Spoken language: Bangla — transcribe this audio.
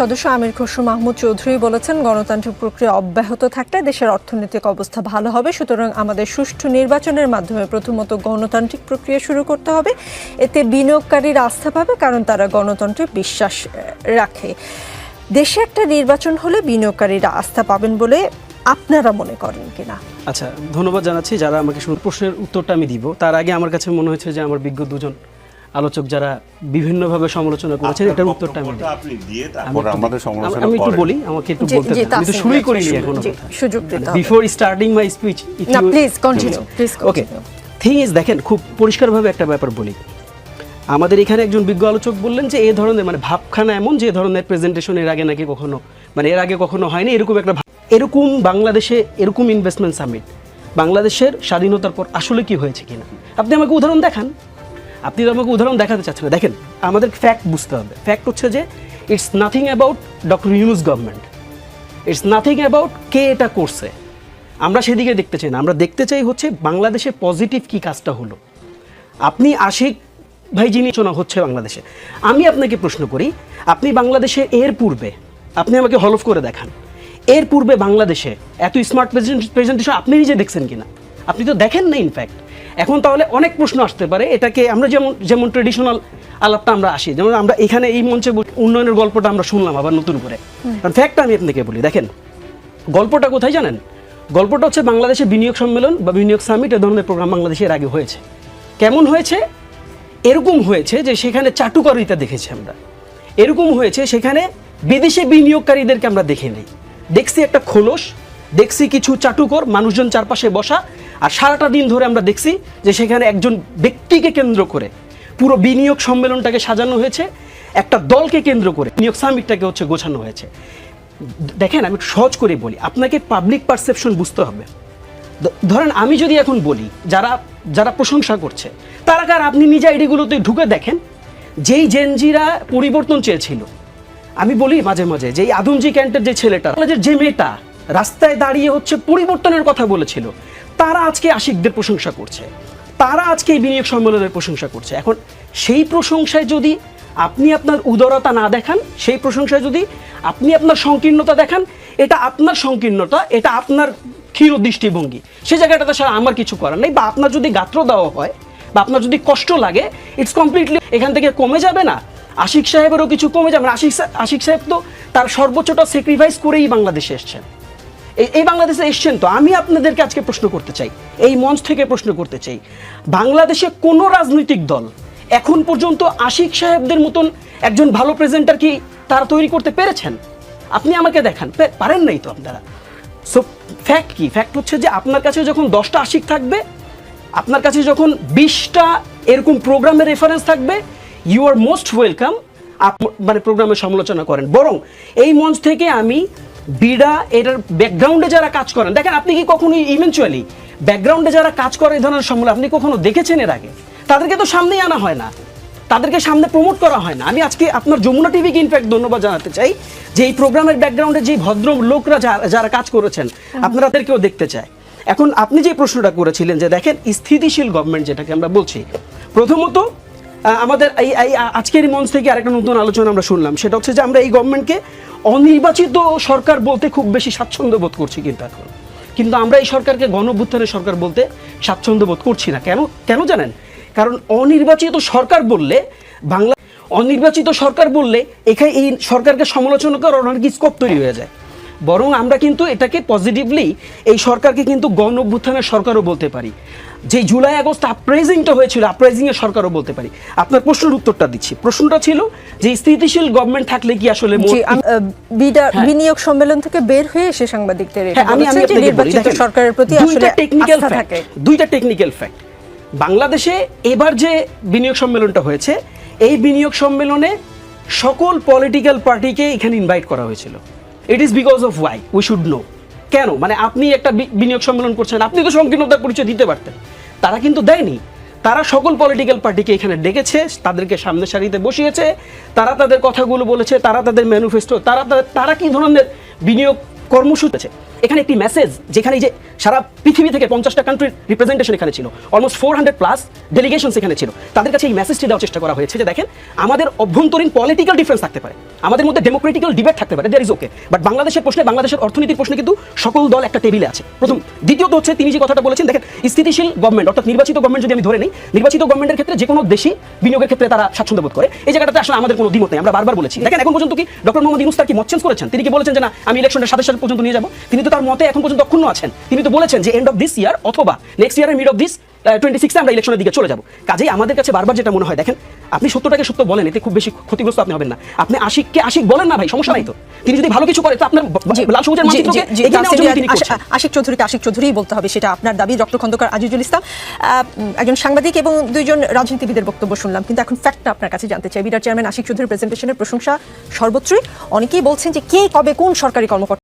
সদস্য আমির খসরু মাহমুদ চৌধুরী বলেছেন, গণতান্ত্রিক প্রক্রিয়া অব্যাহত থাকলে দেশের অর্থনৈতিক অবস্থা ভালো হবে। সুতরাং আমাদের সুষ্ঠু নির্বাচনের মাধ্যমে প্রথমত গণতান্ত্রিক প্রক্রিয়া শুরু করতে হবে। এতে বিনিয়োগকারীরা আস্থা পাবে, কারণ তারা গণতন্ত্রে বিশ্বাস রাখে। দেশে একটা নির্বাচন হলে বিনিয়োগকারীরা আস্থা পাবেন বলে আপনারা মনে করেন কিনা? আচ্ছা ধন্যবাদ জানাচ্ছি। যারা আমাকে প্রশ্নের উত্তরটা আমি দিব, তার আগে আমার কাছে মনে হয়েছে যে আমার বিজ্ঞ দুজন আলোচক যারা বিভিন্নভাবে সমালোচনা করেছেন এটার উত্তরটা আমি আপনি দিয়ে আমি তারপর একটু- আমাদের আমি- সমালোচনা আমি একটু বলি আমাকে একটু বলতে দেন। আমি তো শুরুই করিনি এখনও সুযোগ দিতে হবে। বিফোর স্টার্টিং মাই স্পিচ না please continue please okay thing is দেখেন খুব পরিষ্কারভাবে একটা ব্যাপার বলি। আমাদের এখানে একজন বিজ্ঞ আলোচক বললেন যে এই ধরনের মানে ভাবখানা এমন যে ধরনের প্রেজেন্টেশন এর আগে নাকি কখনো মানে এর আগে কখনো হয়নি এরকম একটা ভাব- এরকম বাংলাদেশে এরকম ইনভেস্টমেন্ট সামিট বাংলাদেশের স্বাধীনতার পর আসলে কি হয়েছে কিনা? আপনি আমাকে উদাহরণ দেখান। আপনি আমাকে উদাহরণ দেখাতে চাচ্ছেন না। দেখেন, আমাদের ফ্যাক্ট বুঝতে হবে। ফ্যাক্ট হচ্ছে যে it's nothing about doctor Yunus government it's nothing about কে এটা করছে। আমরা সেদিকে দেখতে চাই না। আমরা দেখতে চাই হচ্ছে বাংলাদেশে পজিটিভ কি কাজটা হলো। আপনি আশিক ভাই যিনি হচ্ছে বাংলাদেশে, আমি আপনাকে প্রশ্ন করি, আপনি বাংলাদেশে এর পূর্বে, আপনি আমাকে হলফ করে দেখান। এর পূর্বে বাংলাদেশে এত স্মার্ট প্রেজেন্ট প্রেজেন্টেশন আপনি নিজে দেখছেন কিনা? আপনি তো দেখেন না ইনফ্যাক্ট এখন তাহলে অনেক প্রশ্ন আসতে পারে এটাকে আমরা যেমন যেমন ট্রেডিশনাল আলাপটা আমরা আসি যেমন আমরা এখানে এই মঞ্চে উন্নয়নের গল্পটা আমরা শুনলাম আবার নতুন করে। কারণ ফ্যাক্টটা আমি আপনাকে বলি দেখেন গল্পটা কোথায় জানেন? গল্পটা হচ্ছে বাংলাদেশে বিনিয়োগ সম্মেলন বা বিনিয়োগ সামিট এ ধরনের প্রোগ্রাম বাংলাদেশের আগে হয়েছে। কেমন হয়েছে? এরকম হয়েছে যে সেখানে চাটুকারিতা দেখেছি আমরা। এরকম হয়েছে সেখানে বিদেশি বিনিয়োগকারীদেরকে আমরা দেখে নেই। দেখছি একটা খোলস দেখছি কিছু চাটুকর মানুষজন চারপাশে বসা আর সারাটা দিন ধরে আমরা দেখছি যে সেখানে একজন ব্যক্তিকে কেন্দ্র করে পুরো বিনিয়োগ সম্মেলনটাকে সাজানো হয়েছে, একটা দলকে কেন্দ্র করে বিনিয়োগ সামিটটাকে হচ্ছে গোছানো হয়েছে। দেখেন, আমি সহজ করে বলি, আপনাকে পাবলিক পারসেপশন বুঝতে হবে। ধরেন আমি যদি এখন বলি, যারা যারা প্রশংসা করছে, তারা কার? আপনি নিজে আইডিগুলোতে ঢুকে দেখেন, যেই জেনজিরা পরিবর্তন চেয়েছিল। আমি বলি মাঝে মাঝে যে আদমজি ক্যান্টের যে ছেলেটা যে মেয়েটা, রাস্তায় দাঁড়িয়ে হচ্ছে পরিবর্তনের কথা বলেছিল তারা আজকে আশিকদের প্রশংসা করছে। তারা আজকে এই বিনিয়োগ সম্মেলনের প্রশংসা করছে। এখন সেই প্রশংসায় যদি আপনি আপনার উদারতা না দেখান, সেই প্রশংসায় যদি আপনি আপনার সংকীর্ণতা দেখান, এটা আপনার সংকীর্ণতা, এটা আপনার ক্ষীণ দৃষ্টিভঙ্গি। সে জায়গাটাতে স্যার আমার কিছু করার নেই বা আপনার যদি গাত্র দেওয়া হয় বা আপনার যদি কষ্ট লাগে ইটস কমপ্লিটলি এখান থেকে কমে যাবে না। আশিক সাহেবেরও কিছু কমে যাবে না। আশিক আশিক সাহেব তো তার সর্বোচ্চটা স্যাক্রিফাইস করেই বাংলাদেশে এসছেন। এই- বাংলাদেশে এসছেন তো, আমি আপনাদেরকে আজকে প্রশ্ন করতে চাই, এই মঞ্চ থেকে প্রশ্ন করতে চাই। বাংলাদেশে কোনো রাজনৈতিক দল এখন পর্যন্ত আশিক সাহেবদের মতন একজন ভালো প্রেজেন্টার কি তারা তৈরি করতে পেরেছেন? আপনি আমাকে দেখান পারেন নাই তো আপনারা? সো ফ্যাক্ট কি? ফ্যাক্ট হচ্ছে যে আপনার কাছে যখন দশটা আশিক থাকবে, আপনার কাছে যখন বিশটা এরকম প্রোগ্রামের রেফারেন্স থাকবে ইউ আর মোস্ট ওয়েলকাম আপ মানে প্রোগ্রামের সমালোচনা করেন। বরং এই মঞ্চ থেকে আমি বিডা এটার ব্যাকগ্রাউন্ডে যারা কাজ করেন দেখেন আপনি কি কখনো ইভেনচুয়ালি ব্যাকগ্রাউন্ডে যারা কাজ করে এই ধরনের সম্মেলন আপনি কখনো দেখেছেন এর আগে? তাদেরকে তো সামনেই আনা হয় না। তাদেরকে সামনে প্রমোট করা হয় না। আমি আজকে আপনার যমুনা টিভিকে ইনফ্যাক্ট ধন্যবাদ জানাতে চাই যে এই প্রোগ্রামের ব্যাকগ্রাউন্ডে যে ভদ্র লোকরা যারা কাজ করেছেন আপনারা তাদেরকেও দেখতে চায়। এখন আপনি যে প্রশ্নটা করেছিলেন যে দেখেন স্থিতিশীল গভর্নমেন্ট যেটাকে আমরা বলছি প্রথমত আমাদের এই এই আজকের মঞ্চ থেকে আরেকটা নতুন আলোচনা আমরা শুনলাম। সেটা হচ্ছে যে আমরা এই গভর্নমেন্টকে অনির্বাচিত সরকার বলতে খুব বেশি স্বাচ্ছন্দ্য বোধ করছি কিন্তু এখন। কিন্তু আমরা এই সরকারকে গণভ্যুত্থানের সরকার বলতে স্বাচ্ছন্দ্য বোধ করছি না। কেন কেন জানেন? কারণ অনির্বাচিত সরকার বললে বাংলা অনির্বাচিত সরকার বললে এখানে এই সরকারকে সমালোচনা করার অনেক স্কোপ তৈরি হয়ে যায়। বরং আমরা কিন্তু এটাকে পজিটিভলি এই সরকারকে কিন্তু গণ অভ্যুত্থানের সরকারও বলতে পারি। যে জুলাই আগস্ট আপরাইজিংটা হয়েছিল আপরাইজিংয়ের সরকারও বলতে পারি। আপনার প্রশ্নের উত্তরটা দিচ্ছি। প্রশ্নটা ছিল যে স্থিতিশীল গভর্নমেন্ট থাকলে কি আসলে হ্যাঁ। বিনিয়োগ সম্মেলন থেকে বের হয়ে এসে সাংবাদিকদের হ্যাঁ, আমি আমি নির্বাচিত সরকারের প্রতি আসলে টেকনিক্যাল ফ্যাক্ট থাকে। দুইটা টেকনিক্যাল ফ্যাক্ট বাংলাদেশে এবার যে বিনিয়োগ সম্মেলনটা হয়েছে এই বিনিয়োগ সম্মেলনে সকল পলিটিক্যাল পার্টিকে এখানে ইনভাইট করা হয়েছিল। It is because of why we should know কেন? মানে আপনি একটা বিনিয়োগ সম্মেলন করছেন, আপনি তো সংকীর্ণতার পরিচয় দিতে পারতেন। তারা কিন্তু দেয়নি। তারা সকল পলিটিক্যাল পার্টিকে এখানে ডেকেছে, তাদেরকে সামনে সারিতে বসিয়েছে, তারা তাদের কথাগুলো বলেছে, তারা তাদের ম্যানিফেস্টো তারা তারা কি ধরনের বিনিয়োগ কর্মসূচি এখানে একটি মেসেজ যেখানে যে সারা পৃথিবী থেকে পঞ্চাশটা কান্ট্রির রিপ্রেজেন্টেশন এখানে ছিল। Almost four hundred plus delegation এখানে ছিল। তাদের কাছে এই মেসেজটি দেওয়ার চেষ্টা করা হয়েছে যে দেখেন, আমাদের অভ্যন্তরীণ পলিটিক্যাল ডিফারেন্স থাকতে পারে। আমাদের মধ্যে ডেমোক্রেটিক্যাল ডিবেট থাকতে পারে দ্যার ইজ ওকে বাট বাংলাদেশের প্রশ্নে, বাংলাদেশের অর্থনীতির প্রশ্নে কিন্তু সকল দল একটা টেবিলে আছে। প্রথম, দ্বিতীয়ত হচ্ছে তিনি যে কথাটা বলেছেন, দেখেন, স্থিতিশীল গভর্নমেন্ট অর্থাৎ নির্বাচিত গভর্নমেন্ট যদি আমি ধরে নিই, নির্বাচিত গভর্নমেন্টের ক্ষেত্রে যে কোনো দেশই বিনিয়োগের ক্ষেত্রে তারা স্বাচ্ছন্দ্য বোধ করে। এই জায়গাটাতে আসলে আমাদের কোনো দ্বিমত নেই, আমরা বারবার বলেছি। দেখেন, এখন পর্যন্ত কি ডক্টর মোহাম্মদ ইউনুস তার কি মত চেঞ্জ করেছেন? তিনি কি বলেছেন যে না, আমি ইলেকশনের সাথে সাথে পর্যন্ত নিয়ে যাব? তিনি তো তার মতে এখন পর্যন্ত অক্ষুণ্ণ আছেন। তিনি তো বলেছেন যে এন্ড অফ দিস ইয়ার অথবা নেক্সট ইয়ারের মিড অফ দিস টোয়েন্টি সিক্সে আমরা ইলেকশনের দিকে চলে যাব। কাজেই আমাদের কাছে বারবার যেটা মনে হয় দেখেন আপনি সত্যটাকে সত্য বলেন এতে খুব বেশি ক্ষতিগ্রস্ত আপনি হবেন না। আপনি আশিককে আশিক বলেন না ভাই সমস্যা নাই তো। তিনি যদি ভালো কিছু করে তো আপনার লাল সবুজের মানচিত্রকে। আশিক চৌধুরীকে আশিক চৌধুরীই বলতে হবে সেটা আপনার দাবি। ডক্টর খন্দকার আজিজুল ইসলাম। একজন সাংবাদিক এবং দুইজন রাজনীতিবিদের বক্তব্য শুনলাম কিন্তু এখন ফ্যাক্টটা আপনার কাছে জানতে চাই। বিডার চেয়ারম্যান আশিক চৌধুরীর প্রেজেন্টেশনের প্রশংসা সর্বত্রই। অনেকেই বলছেন যে কে কবে কোন সরকারি কর্মকর্তা